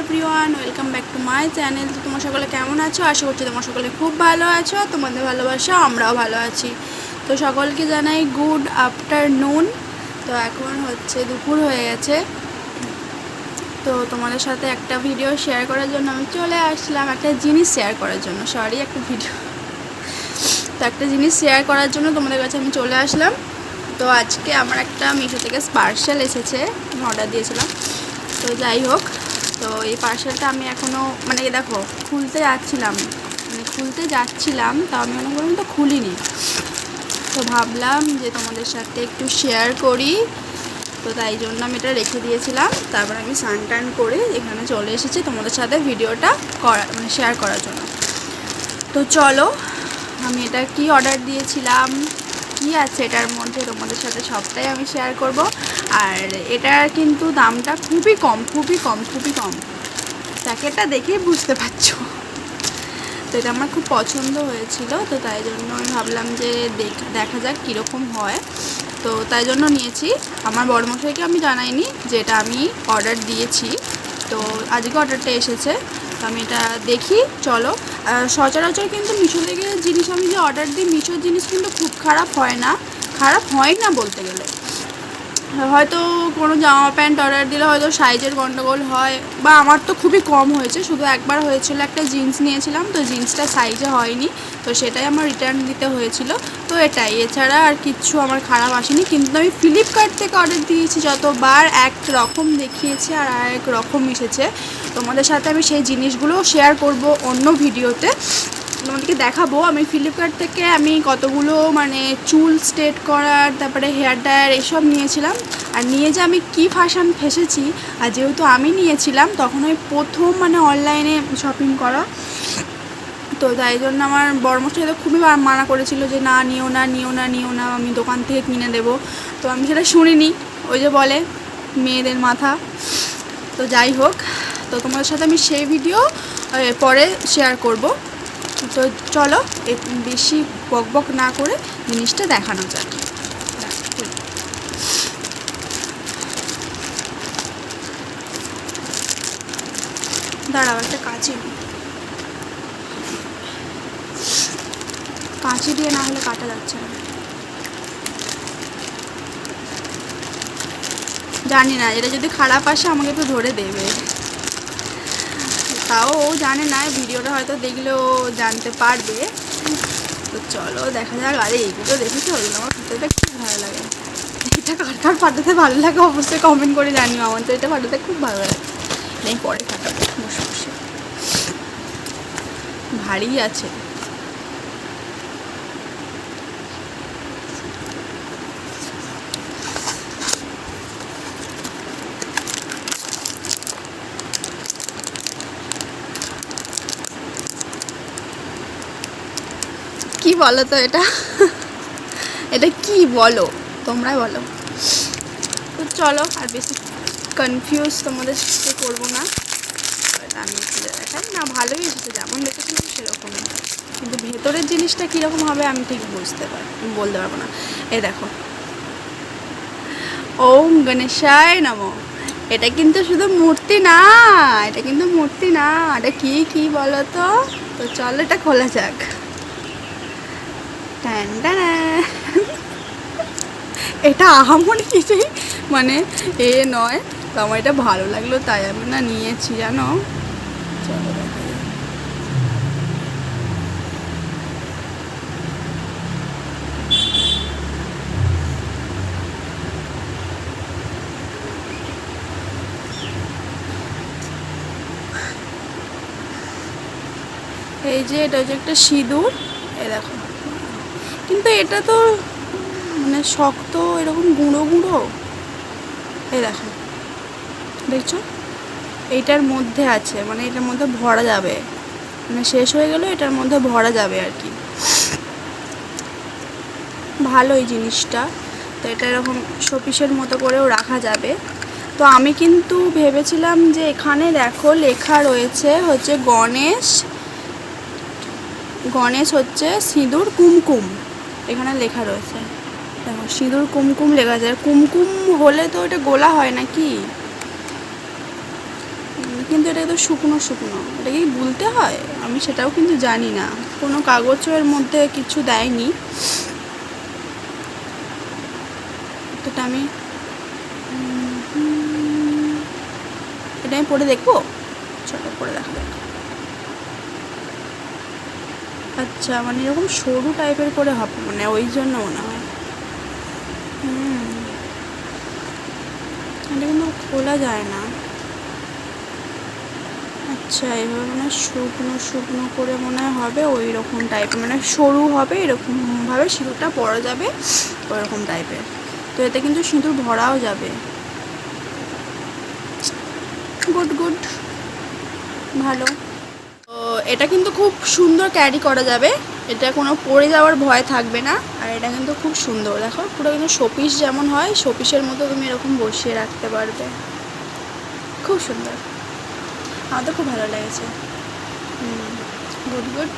Everyone welcome back to my channel তো তোমার সকলে কেমন আছো? আশা করছি তোমার সকলে খুব ভালো আছো, তোমাদের ভালোবাসা, আমরাও ভালো আছি। তো সকলকে জানাই গুড আফটারনুন তো এখন হচ্ছে দুপুর হয়ে গেছে। তো তোমাদের সাথে একটা ভিডিও শেয়ার করার জন্য আমি চলে আসলাম, একটা জিনিস শেয়ার করার জন্য। সরি একটা ভিডিও তো একটা জিনিস শেয়ার করার জন্য তোমাদের কাছে আমি চলে আসলাম। তো আজকে আমার একটা মিশো থেকে পার্সেল এসেছে, আমি অর্ডার দিয়েছিলাম। তো যাই হোক তো এই পার্সেলটা আমি এখনও মানে দেখো, খুলতে যাচ্ছিলাম। মানে খুলতে যাচ্ছিলাম, তো আমি মনে করলাম তো খুলিনি। তো ভাবলাম যে তোমাদের সাথে একটু শেয়ার করি। তো তাই জন্য আমি এটা রেখে দিয়েছিলাম। তারপর আমি স্নান টান করে এখানে চলে এসেছি তোমাদের সাথে ভিডিওটা করা মানে শেয়ার করার জন্য। তো চলো, আমি এটা কি অর্ডার দিয়েছিলাম? কি আছে এটার মধ্যে তোমাদের সাথে সবটাই আমি শেয়ার করব। আর এটার কিন্তু দামটা খুবই কম খুবই কম খুবই কম। প্যাকেটটা দেখেই বুঝতে পারছ। তো এটা আমার খুব পছন্দ হয়েছিল, তো তাই জন্য আমি ভাবলাম যে দেখ- যাক কীরকম হয়। তো তাই জন্য নিয়েছি। আমার বড়মশাইকে আমি জানাইনি যে এটা আমি অর্ডার দিয়েছি। তো আজকে অর্ডারটা এসেছে। তো আমি এটা দেখি, চলো। সচরাচর কিন্তু মিশো থেকে জিনিস আমি যে অর্ডার দিই, মিশোর জিনিস কিন্তু খুব খারাপ হয় না। খারাপ হয় না বলতে গেলে। হয়তো কোনো জামা প্যান্ট অর্ডার দিলে হয়তো সাইজের গন্ডগোল হয়, বা আমার তো খুবই কম হয়েছে, শুধু একবার হয়েছিল, একটা জিন্স নিয়েছিলাম, তো জিন্সটা সাইজে হয়নি, তো সেটাই আমার রিটার্ন দিতে হয়েছিল, তো এটাই। এছাড়া আর কিচ্ছু আমার খারাপ আসেনি, কিন্তু আমি ফ্লিপকার্ট থেকে অর্ডার দিয়েছি, যতবার এক রকম দেখিয়েছে আর এক রকম এসেছে তোমাদের সাথে আমি সেই জিনিসগুলো শেয়ার করব অন্য ভিডিওতে তোমাদেরকে দেখাবো। আমি ফ্লিপকার্ট থেকে আমি কতগুলো মানে চুল স্ট্রেট করার, তারপরে হেয়ার ড্রায়ার এসব নিয়েছিলাম। আর নিয়ে যে আমি কি ফাশান ফেসেছি, আর যেহেতু আমি নিয়েছিলাম, তখন ওই প্রথম মানে অনলাইনে শপিং করা। তো তাই জন্য আমার বড়মশাই তো খুবই মানা করেছিল যে, না, নিও না নিও না নিও না, আমি দোকান থেকে কিনে দেবো। তো আমি সেটা শুনিনি। ওই যে বলে, মেয়েদের মাথা। তো যাই হোক, তো তোমাদের সাথে আমি সেই ভিডিও পরে শেয়ার করব। তো চলো বেশি বক বক না করে জিনিসটা দেখানো যাক। দাঁড়াও, একটা কাঁচি কাঁচি দিয়ে না হলে কাটা যাচ্ছে না। জানি না, এটা যদি খারাপ আসে আমাকে একটু ধরে দেবে। তাও ও জানে না, ভিডিওটা হয়তো দেখলে ও জানতে পারবে। তো চলো, দেখা যাক। আরে এইগুলো দেখেছি ওগুলো আমার ফটোটা খুব ভালো লাগে। এটা কার কার ফাটাতে ভালো লাগে? অবশ্যই কমেন্ট করে জানিও আমার। তো এটা ফাটাতে খুব ভালো লাগে। নেই, পরে ফাটাবো বসে বসে। ভারী আছে। কি বলো তো এটা? এটা কি বলো? তোমরাই বলো। তো চলো, আর বেশি কনফিউজ তোমাদের সাথে করব না। আমি দেখাই না ভালোই এসেছে যেমন দেখেছিলাম সেরকমই। কিন্তু ভেতরের জিনিসটা কীরকম হবে আমি ঠিক বুঝতে পারি বলতে পারব না। এই দেখো। ওম গণেশায় নম। এটা কিন্তু শুধু মূর্তি না, এটা কিন্তু মূর্তি না। এটা কি কি বলো তো? তো চলো, এটা খোলা যাক। এটা আহামরি কিছুই মানে এ নয়। তো আমার এটা ভালো লাগল, তাই আমি না নিয়েছি, জানো? এই যে এটা হচ্ছে একটা সিঁদুর, এই দেখো। কিন্তু এটা তো মানে শক্ত এরকম গুঁড়ো গুঁড়ো। এই দেখো, দেখছ? এইটার মধ্যে আছে মানে এটার মধ্যে ভরা যাবে। মানে শেষ হয়ে গেলে এটার মধ্যে ভরা যাবে আর কি। ভালো এই জিনিসটা। তো এটা এরকম শোপিসের মতো করেও রাখা যাবে। তো আমি কিন্তু ভেবেছিলাম যে এখানে দেখো লেখা রয়েছে হচ্ছে গণেশ গণেশ হচ্ছে সিঁদুর, কুমকুম। এখানে লেখা রয়েছে। দেখো সিঁদুর কুমকুম লেখা যায় কুমকুম হলে তো এটা গোলা হয় নাকি উম, কিন্তু এটা তো শুকনো শুকনো। এটা কি বলতে হয়? আমি সেটাও কিন্তু জানি না। কোনো কাগজের মধ্যে কিছু দেয়নি। এটা আমি এটা আমি পড়ে দেখব? চলো পড়ে দেখা যাক। আচ্ছা মানে এরকম সরু টাইপের করে হবে মানে ওই জন্য মনে হয়। হুম। এটা কিন্তু খোলা যায় না। আচ্ছা এভাবে মানে শুকনো শুকনো করে মনে হবে ওই রকম টাইপের মানে সরু হবে এরকমভাবে, সিঁদুরটা পরা যাবে ওই রকম টাইপের তো এতে কিন্তু সিঁদুর ভরাও যাবে। Good good. ভালো। এটা কিন্তু খুব সুন্দর ক্যারি করা যাবে। এটা কোনো পড়ে যাওয়ার ভয় থাকবে না। আর এটা কিন্তু খুব সুন্দর। দেখো, পুরো কিন্তু শোপিস যেমন হয় শোপিসের মতো তুমি এরকম বসিয়ে রাখতে পারবে। খুব সুন্দর। আমার তো খুব ভালো লেগেছে। গুড গুড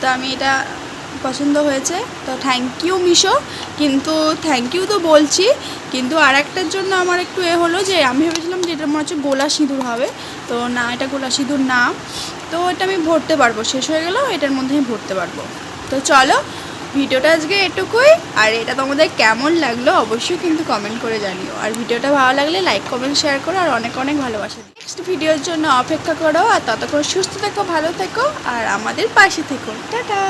তো আমি এটা পছন্দ হয়েছে। তো থ্যাংক ইউ মিশো। কিন্তু থ্যাংক ইউ তো বলছি। কিন্তু আর একটার জন্য আমার একটু এ হলো যে আমি ভেবেছিলাম যে এটা মনে হচ্ছে গোলা সিঁদুর হবে। তো না, এটা গোলা সিঁদুর না। তো এটা আমি ভরতে পারব। শেষ হয়ে গেলেও এটার মধ্যে আমি ভরতে পারব। তো চলো, ভিডিওটা আজকে এটুকুই। আর এটা তোমাদের কেমন লাগল অবশ্যই কিন্তু কমেন্ট করে জানিও। আর ভিডিওটা ভালো লাগলে লাইক কমেন্ট শেয়ার করো। আর অনেক অনেক ভালোবাসা নেক্সট ভিডিওর জন্য অপেক্ষা করো। আর ততক্ষণ সুস্থ থেকো, ভালো থেকো। আর আমাদের পাশে থেকো। টাটা!